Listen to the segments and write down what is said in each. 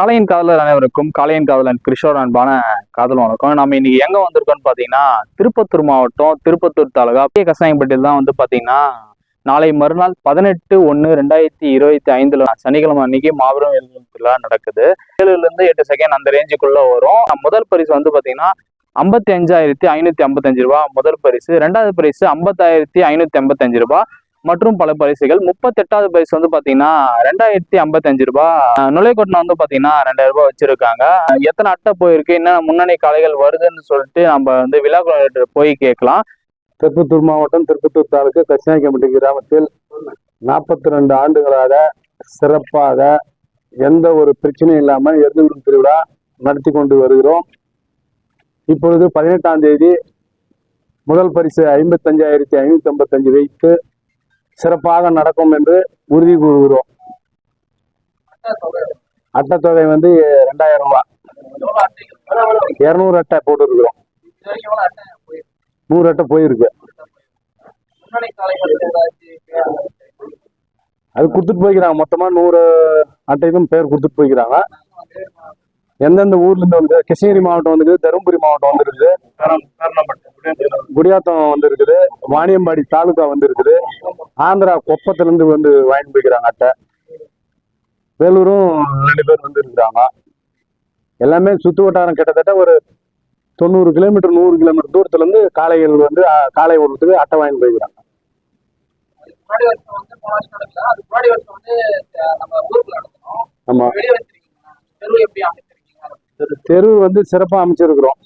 கலையின் காதலர் அனைவருக்கும் கலையின் காதலன் கிருஷோர் அன்பான காதல் வணக்கம். நம்ம இன்னைக்கு எங்க வந்திருக்கோம்னு பாத்தீங்கன்னா திருப்பத்தூர் மாவட்டம் திருப்பத்தூர் தாலுகா. பெரிய கசாயம்பட்டியில் தான் வந்து பாத்தீங்கன்னா நாளை மறுநாள் பதினெட்டு ஒன்று ரெண்டாயிரத்தி இருபத்தி ஐந்துல சனிக்கிழமை அன்னைக்கு மாபெரும் விழா நடக்குது. ஏழுல இருந்து எட்டு செகண்ட் அந்த ரேஞ்சுக்குள்ள வரும். முதல் பரிசு வந்து பாத்தீங்கன்னா ஐம்பத்தி அஞ்சாயிரத்தி ஐநூத்தி ஐம்பத்தஞ்சு ரூபாய் முதல் பரிசு. ரெண்டாவது பரிசு ஐம்பத்தாயிரத்தி ஐநூத்தி ஐம்பத்தஞ்சு ரூபாய் மற்றும் பல பரிசுகள். முப்பத்தெட்டாவது பரிசு வந்து பாத்தீங்கன்னா ரெண்டாயிரத்தி ஐம்பத்தஞ்சு ரூபாய் அஹ் நுழைக்கொட்டினம் வந்து பாத்தீங்கன்னா ரெண்டாயிரம் ரூபாய் வச்சிருக்காங்க. எத்தனை அட்டை போயிருக்கு? என்ன முன்னணி கலைகள் வருதுன்னு சொல்லிட்டு நம்ம வந்து விழா போய் கேட்கலாம். திருப்பத்தூர் மாவட்டம் திருப்பத்தூர் தாலுக்கு கச்சினாய்க்கம்பட்டி கிராமத்தில் நாற்பத்தி ரெண்டு ஆண்டுகளாக சிறப்பாக எந்த ஒரு பிரச்சனையும் இல்லாமல் எருதுவிடும் திருவிழா நடத்தி கொண்டு வருகிறோம். இப்பொழுது பதினெட்டாம் தேதி முதல் பரிசு ஐம்பத்தஞ்சாயிரத்தி ஐநூற்றி ஐம்பத்தஞ்சு வைத்து சிறப்பாக நடக்கும் என்று உறுதி கூறுகிறோம். அட்டைத்தொகை வந்து ரெண்டாயிரம் ரூபாய் இருநூறு அட்டை போட்டுருக்குறோம். நூறு அட்டை போயிருக்கு. அது கொடுத்துட்டு போய்க்கிறாங்க. மொத்தமா நூறு அட்டைக்கும் பேர் கொடுத்துட்டு போய்க்கிறாங்க. எந்தெந்த ஊர்ல இருந்து வந்து கிருஷ்ணகிரி மாவட்டம் வந்துருக்குது தருமபுரி மாவட்டம் வந்துருக்குது குடியாத்தம். வந்திருக்குது வாணியம்பாடி தாலுகா வந்திருக்குது ஆந்திரா கொப்பத்துல இருந்து வந்து வாங்கிட்டு போய்க்கிறாங்க அட்டை. வேலூரும் ரெண்டு பேர் வந்து இருக்கிறாங்க எல்லாமே சுத்து வட்டாரம் கிட்டத்தட்ட ஒரு தொண்ணூறு கிலோமீட்டர் நூறு கிலோமீட்டர் தூரத்துல இருந்து காளைகள் வந்து காளை ஓடுறதுக்கு அட்டை வாங்கிட்டு போய்க்கிறாங்க. ஆமா வெளியே வச்சிருக்கீங்க தெருவு எப்படி அமைச்சிருக்கீங்க தெரு வந்து சிறப்பாக அமைச்சிருக்கிறோம்.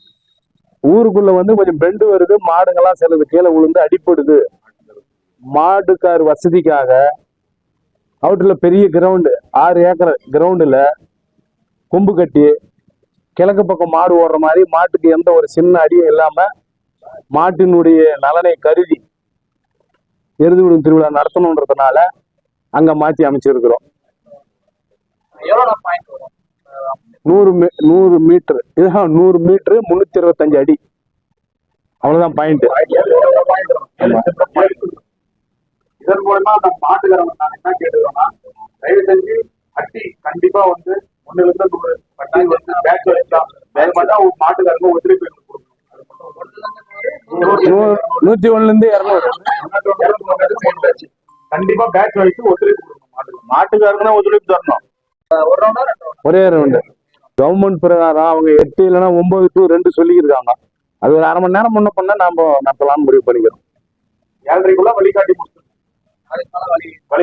ஊருக்குள்ள வந்து கொஞ்சம் பெண்டு வருது மாடுங்கெல்லாம் சிலது கீழே விழுந்து அடிப்படுது மாடுக்கார் வசதிக்காக அவுட்டர்ல பெரிய கிரவுண்டு ஆறு ஏக்கர் கிரவுண்டில் கொம்பு கட்டி கிழக்கு பக்கம் மாடு ஓடுற மாதிரி மாட்டுக்கு எந்த ஒரு சின்ன அடியும் இல்லாமல் மாட்டினுடைய நலனை கருதி எருது விடும் திருவிழா நடத்தணுன்றதுனால அங்கே மாற்றி அமைச்சிருக்கிறோம். எவ்வளோ பாயிண்ட் வரும்? நூறு மீ நூறு மீட்டர். இதுதான் நூறு மீட்டரு முன்னூத்தி இருபத்தஞ்சு அடி. அவ்வளவுதான் பாயிண்ட் இதன் மூலமா நம்ம மாட்டுக்காரங்க நாங்க என்ன கேட்டுக்கிறோம்னா தயவு செஞ்சு அட்டி கண்டிப்பா வந்து ஒண்ணுல இருந்து நூறு அட்டி வந்து பேட்ச் வச்சா. அது மட்டும் மாட்டுக்காரங்க ஒத்துழைப்பு. நூத்தி ஒண்ணுல இருந்து இருநூறு. கண்டிப்பா பேட்ச் வச்சு ஒத்துழைப்பு கொடுக்கணும். மாட்டுக்கு மாட்டுக்காரங்க ஒத்துழைப்பு தரணும் ஒரு ரவுண்ட் ஒரே ரவுண்டு கவர்மெண்ட் பிரகாரம் அவங்க எட்டு இல்லைன்னா ஒன்பது டு ரெண்டு சொல்லியிருக்காங்க அது ஒரு அரை மணி நேரம் முன்ன பண்ணா நாம நடத்தலாம்னு முடிவு பண்ணிக்கிறோம். ஏழரைக்குள்ள வழிகாட்டி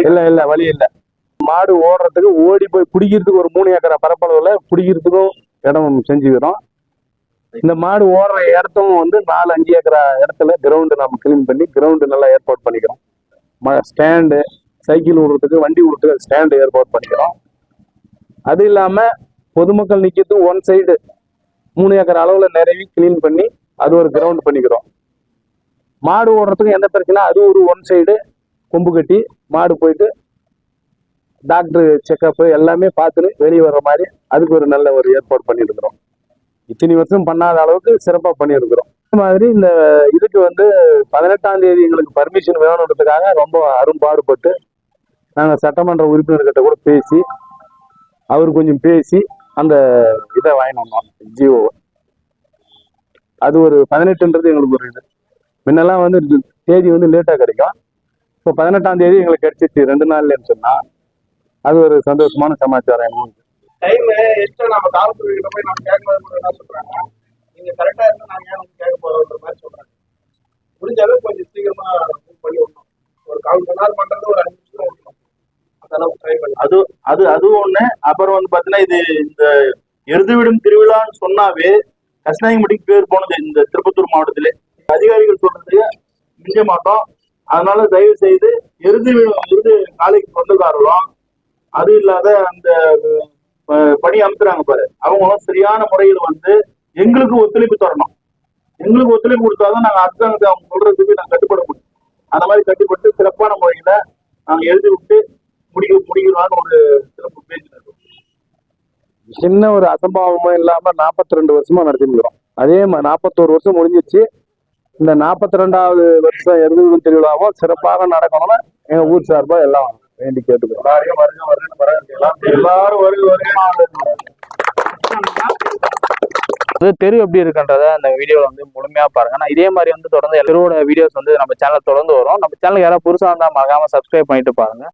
இல்ல இல்ல வழி இல்ல. மாடு ஓடுறதுக்கு ஓடி போய் பிடிக்கிறதுக்கு ஒரு மூணு ஏக்கரா பரப்பளவுல பிடிக்கிறதுக்கும் இடம் செஞ்சுக்கிறோம் இந்த மாடு ஓடுற இடத்தும் வந்து நாலு அஞ்சு ஏக்கரா இடத்துல கிரவுண்டு நம்ம கிளீன் பண்ணி கிரவுண்டு நல்லா ஏற்பாடு பண்ணிக்கிறோம். ஸ்டாண்டு சைக்கிள் விடுறதுக்கு வண்டி விடுறதுக்கு ஸ்டாண்டு ஏற்பாடு பண்ணிக்கிறோம். அது இல்லாம பொதுமக்கள் நிற்கிறது ஒன் சைடு மூணு ஏக்கர் அளவுல நிறைவி கிளீன் பண்ணி அது ஒரு கிரவுண்ட் பண்ணிக்கிறோம். மாடு ஓடுறதுக்கும் எந்த பிரச்சனை அது ஒரு ஒன் சைடு கொம்பு கட்டி மாடு போயிட்டு டாக்டர் செக்கப்பு எல்லாமே பார்த்துட்டு வெளியே வர்ற மாதிரி அதுக்கு ஒரு நல்ல ஒரு ஏற்பாடு பண்ணியிருக்கிறோம். இத்தனை வருஷம் பண்ணாத அளவுக்கு சிறப்பாக பண்ணியிருக்கிறோம். இந்த மாதிரி இந்த இதுக்கு வந்து பதினெட்டாம் தேதி எங்களுக்கு பர்மிஷன் வேணுன்றதுக்காக ரொம்ப அரும்பாடுபட்டு நாங்கள் சட்டமன்ற உறுப்பினர்கிட்ட கூட பேசி அவர் கொஞ்சம் பேசி அந்த இதை வாங்கினோம் வந்தோம் ஜியோ அது ஒரு பதினெட்டுன்றது எங்களுக்கு ஒரு இது. முன்னெல்லாம் வந்து தேதி வந்து லேட்டாக கிடைக்கும். இப்போ பதினெட்டாம் தேதி எங்களுக்கு கிடைச்சிச்சு ரெண்டு நாள்லன்னு சொன்னால் அது ஒரு சந்தோஷமான சமாச்சாரம். எங்களுக்கு. டைம் எக்ஸ்ட்ரா நம்ம காவல்துறை போய் நம்ம கேட்கலாம் என்ன சொல்றாங்க நீங்க கரெக்டா ஏன் வந்து கேட்க போறோம்ன்ற மாதிரி சொல்றாங்க முடிஞ்ச அளவுக்கு கொஞ்சம் சீக்கிரமா move பண்ணி விடணும் ஒரு கால் மணி நேரம் பண்றது ஒரு அஞ்சு நிமிஷம் விடணும் அந்த அளவுக்கு ட்ரை பண்ணி அது அது ஒண்ணு. அப்புறம் வந்து பாத்தீங்கன்னா இது இந்த எழுதுவிடும் திருவிழான்னு சொன்னாவே கஷ்ணாயம்பட்டிக்கு பேர் போனது இந்த திருப்பத்தூர் மாவட்டத்துல. அதிகாரிகள் சொல்றது மிஞ்ச மாட்டோம். அதனால தயவு செய்து எருது எருது காலைக்கு சொந்தக்காரர்களும் அது இல்லாத அந்த பணி அமுத்துறாங்க பாரு. அவங்களும் சரியான முறையில் வந்து எங்களுக்கு ஒத்துழைப்பு தரணும். எங்களுக்கு ஒத்துழைப்பு கொடுத்தாதான் நாங்க அரசாங்கத்தை அவங்க சொல்றதுக்கு நாங்க கட்டுப்பட முடியும். அந்த மாதிரி கட்டுப்பட்டு சிறப்பான முறையில நாங்க எழுதி விட்டு முடிக்க முடிக்கலாம்னு ஒரு சிறப்பு பேச்சு சின்ன ஒரு அசம்பாவமும் இல்லாம நாற்பத்தி ரெண்டு வருஷமா நடத்திருக்கிறோம் அதே மாதிரி நாற்பத்தோரு வருஷம் முடிஞ்சிச்சு. இந்த நாற்பத்தி ரெண்டாவது வருஷம் எருதுவிடும் திருவிழாவும் சிறப்பாக நடக்கணும்னு எங்க ஊர் சார்பா எல்லாம் வேண்டி கேட்டுக்கிறோம். எல்லாரும் வருக வருக வந்து தெரு எப்படி இருக்குன்றத அந்த வீடியோவில் வந்து முழுமையா பாருங்க. நான் இதே மாதிரி வந்து தொடர்ந்து தெருவோட வீடியோஸ் வந்து நம்ம சேனல் தொடர்ந்து வரும். நம்ம சேனல் யாராவது புதுசாக இருந்தால் மறக்காம சப்ஸ்கிரைப் பண்ணிட்டு பாருங்க.